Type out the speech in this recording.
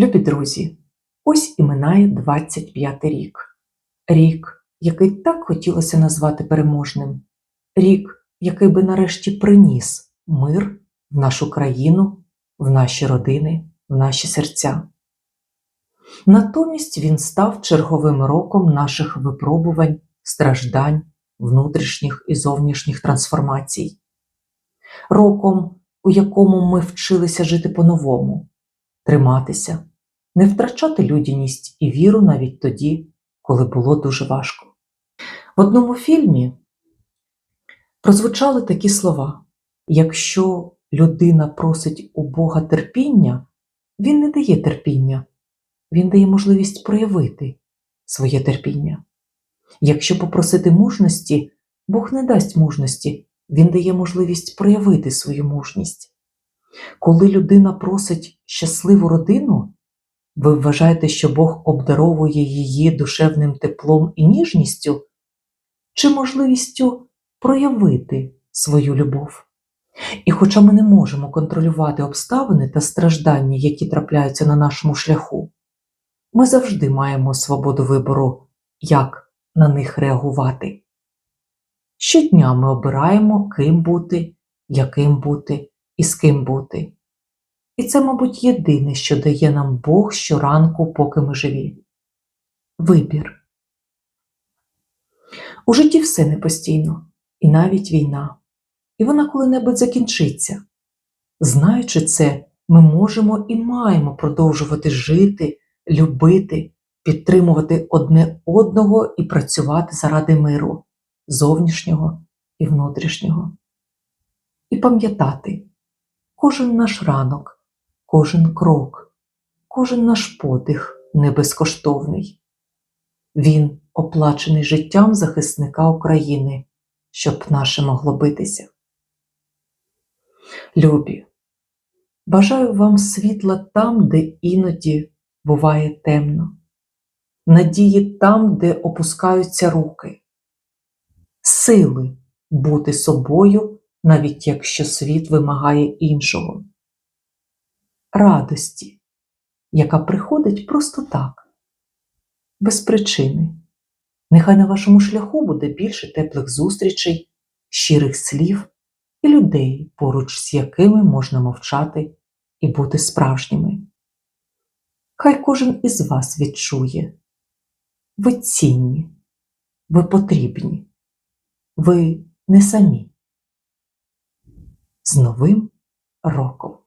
Любі друзі, ось і минає 25 рік. Рік, який так хотілося назвати переможним. Рік, який би нарешті приніс мир в нашу країну, в наші родини, в наші серця. Натомість він став черговим роком наших випробувань, страждань, внутрішніх і зовнішніх трансформацій. Роком, у якому ми вчилися жити по-новому, триматися, не втрачати людяність і віру навіть тоді, коли було дуже важко. В одному фільмі прозвучали такі слова: якщо людина просить у Бога терпіння, він не дає терпіння, він дає можливість проявити своє терпіння. Якщо попросити мужності, Бог не дасть мужності, він дає можливість проявити свою мужність. Коли людина просить щасливу родину, ви вважаєте, що Бог обдаровує її душевним теплом і ніжністю, чи можливістю проявити свою любов? І хоча ми не можемо контролювати обставини та страждання, які трапляються на нашому шляху, ми завжди маємо свободу вибору, як на них реагувати. Щодня ми обираємо, ким бути, яким бути і з ким бути. І це, мабуть, єдине, що дає нам Бог щоранку, поки ми живі. Вибір. У житті все не постійно, і навіть війна. І вона коли-небудь закінчиться. Знаючи це, ми можемо і маємо продовжувати жити, любити, підтримувати одне одного і працювати заради миру, зовнішнього і внутрішнього. І пам'ятати, кожен наш ранок, кожен крок, кожен наш подих не безкоштовний. Він оплачений життям захисника України, щоб наше могло битися. Любі, бажаю вам світла там, де іноді буває темно, надії там, де опускаються руки, сили бути собою, навіть якщо світ вимагає іншого, радості, яка приходить просто так, без причини. Нехай на вашому шляху буде більше теплих зустрічей, щирих слів і людей, поруч з якими можна мовчати і бути справжніми. Хай кожен із вас відчує, ви цінні, ви потрібні, ви не самі. З Новим роком!